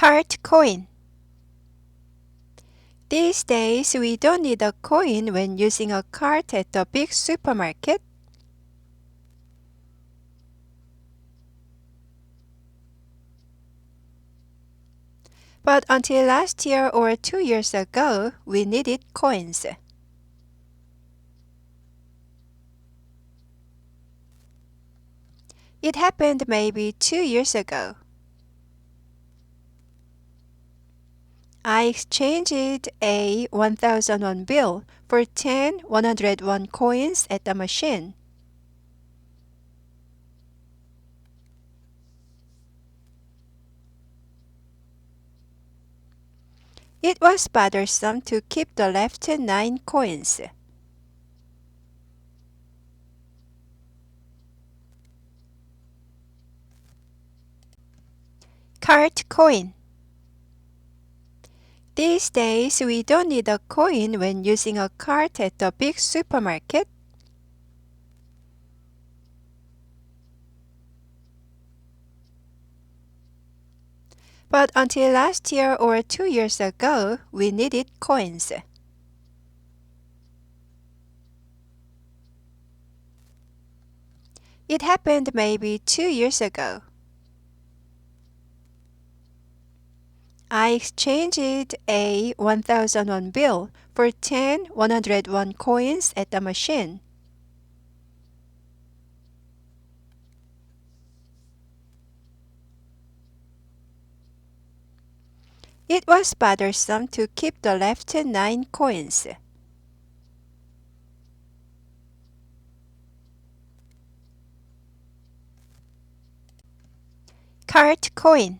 Cart coin. These days, we don't need a coin when using a cart at the big supermarket. But until last year or two years ago, we needed coins. It happened maybe two years ago. I exchanged a 1000 won bill for 10 101 coins at the machine. It was bothersome to keep the left 9 coins. Cart coin. These days, we don't need a coin when using a cart at the big supermarket. But until last year or two years ago, we needed coins. It happened maybe two years ago. I exchanged a 1000 won bill for 10 101 coins at the machine. It was bothersome to keep the left 9 coins. Cart coin.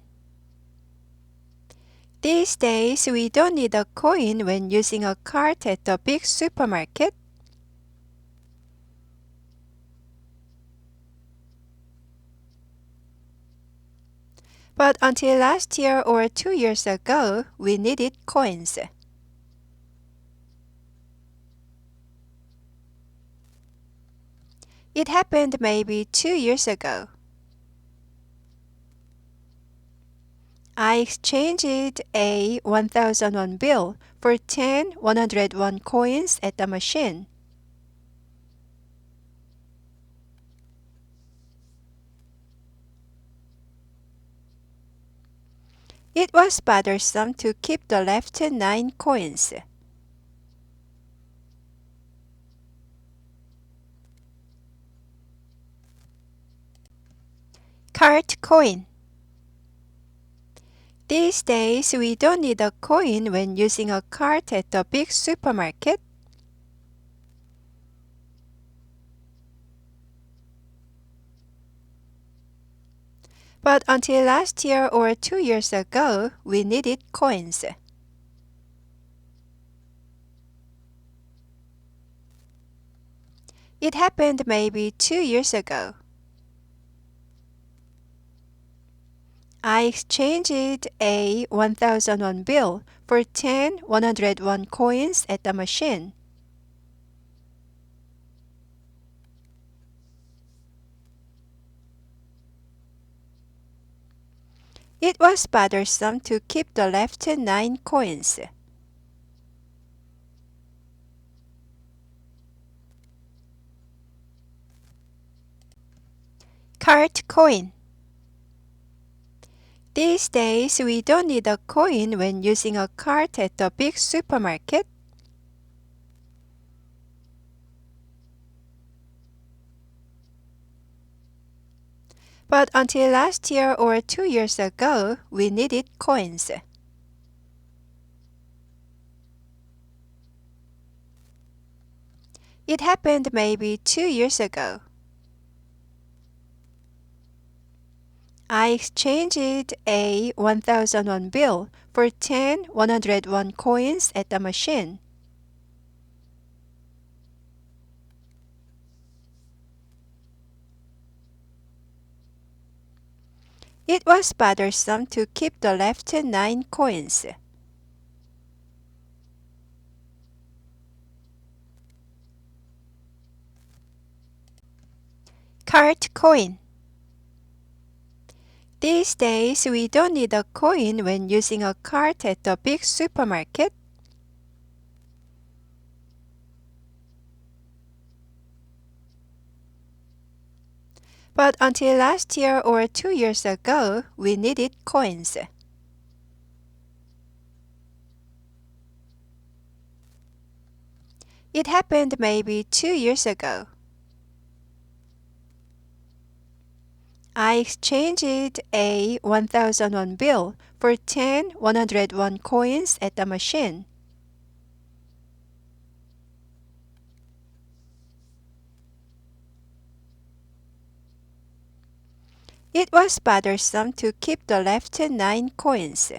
These days, we don't need a coin when using a cart at the big supermarket. But until last year or two years ago, we needed coins. It happened maybe two years ago. I exchanged a 1000 won bill for 10 101 coins at the machine. It was bothersome to keep the left 9 coins. Cart coin. These days, we don't need a coin when using a cart at the big supermarket. But until last year or two years ago, we needed coins. It happened maybe two years ago. I exchanged a 1000 won bill for 10 101 coins at the machine. It was bothersome to keep the left 9 coins. Cart coin. These days, we don't need a coin when using a cart at the big supermarket. But until last year or two years ago, we needed coins. It happened maybe two years ago. I exchanged a 1000 won bill for 10 101 coins at the machine. It was bothersome to keep the left 9 coins. Cart coin. These days, we don't need a coin when using a cart at the big supermarket. But until last year or two years ago, we needed coins. It happened maybe two years ago. I exchanged a 1000 won bill for 10 100 won coins at the machine. It was bothersome to keep the left nine coins.